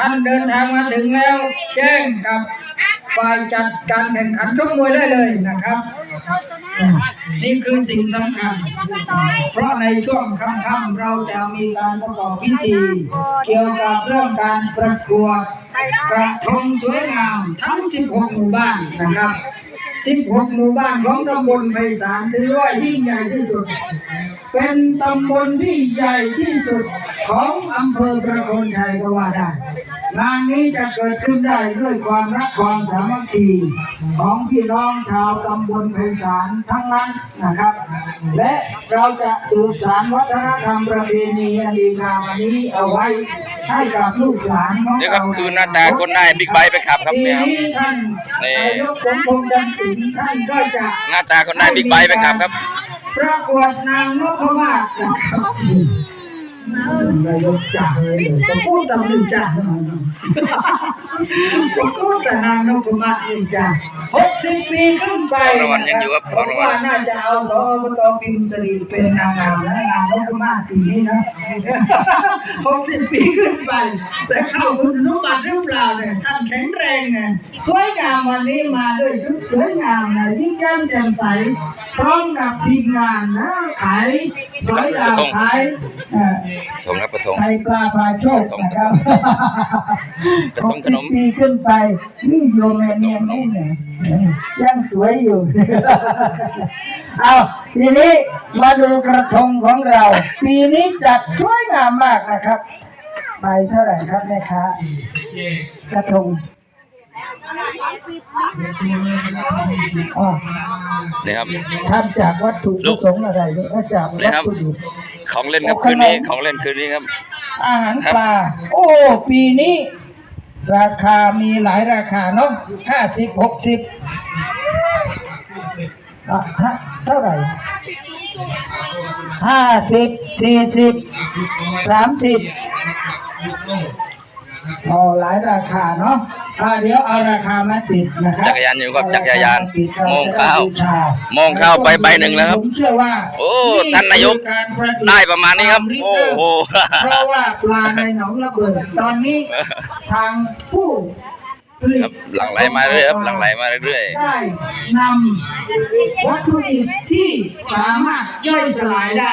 ท่านเดินทางมาถึงแล้ว แจ้งกับฝ่ายจัดการแข่งขันชกมวยได้เลยนะครับ นี่คือสิ่งสำคัญ เพราะในช่วงค่ำๆเราจะมีการประกอบพิธี เกี่ยวกับเรื่องการประกวดกระทงสวยงามทั้ง 16 หมู่บ้านนะครับ 16 หมู่บ้านของตำบลไพศาลถือว่ายิ่งใหญ่ที่สุด เป็นตำบลที่ใหญ่ที่สุดของอำเภอประโคนชัยก็ว่าได้ งานนี้จะเกิดขึ้นได้ด้วยความรักความสามัคคีของพี่น้องชาวตำบลไพศาลทั้งนั้นนะครับ และเราจะสืบสานวัฒนธรรมประเพณีอันดีงามนี้เอาไว้ ให้กับลูกหลานของนี่เราครับคือหน้าตาคนได้บิ๊กไบค์ไปขับครับปีเนี่ยครับ นี้ท่านนี่ นายกสมพงษ์ดันสิงห์ท่านก็จะหน้าตาคนได้บิ๊กไบค์ไปขับครับ ประกวดนางนพมาศนะครับ นายกจ่าเลยผมพูดตามนี้จ่าผมพูดแต่นางนพมาศนี่จ่าหกสิบปีขึ้นไปของรางวัลยังอยู่ครับของรางวัลว่าน่าจะเอาสอบตพิมสรีเป็นนางงามและนางนพมาศปีนี้นะหกสิบปีขึ้นไป แต่เข้าคุณรู้บัตรหรือเปล่าเนี่ยท่านแข็งแรงเนี่ยสวยงามวันนี้มาด้วยชุดสวยงามนะยิ่งแย้มแจ่มใสพร้อมกับทีมงานนะขายสอยดาวขายเอ่อถงครับประทงไทยปลาพาโชคนะครับกระทงขนม60ปีขึ้นไปนี่โยมแม่เนียงนี่เนี่ยยังสวยอยู่ เอาทีนี้มาดูกระทงของเรา ปีนี้จัดสวยงามมากนะครับไปเท่าไหร่ครับแม่ค้ากระทงอ๋อนี่ครับ ทำจากวัตถุประสงค์อะไรเนี่ยเอาจากนี่วัตครับถุดิบ ของเล่นครับคืนนี้ของเล่นคืนนี้ครับ อาหารปลา โอ้ ปีนี้ ราคามีหลายราคาเนาะห้าสิบหกสิบอะฮะเท่าไหร่ห้าสิบสี่สิบสามสิบ อ๋อหลายราคาเนาะอ่าเดี๋ยวเอาราคามาติดนะครับจักรยานอยู่ครับจักรยานติดเรโมงข้าวจะได้บูชโมงข้าวไปใบหนึ่งแล้วครับผมเชื่อว่าโอ้ท่านนายกคือการประดิษฐ์ได้ประมาณนี้ครับวามโอ้โหเพราะว่าปลาในหนองระเบิดตอนนี้ทางผู้ผลิครัตบหลังไหลมาเรื่อยครับหลังไหลมาเรื่อยได้นำวัตถุดิบที่สามารถย่อยสลายได้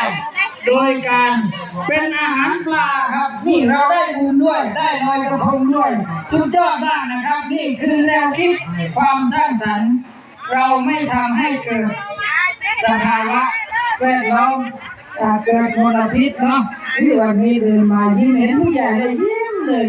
โดยการเป็นอาหารปลาครับนี่เราได้บุญด้วยได้ลอยกระทงด้วย สุดยอดมากนะครับ นี่คือแนวคิดความสร้างสรรค์เราไม่ทำให้เกิดสภาวะแวดล้อมเกิดมลพิษเนาะที่วันนี้เดินมายิ้มเห็นผู้ใหญ่เลยยิ้มเลย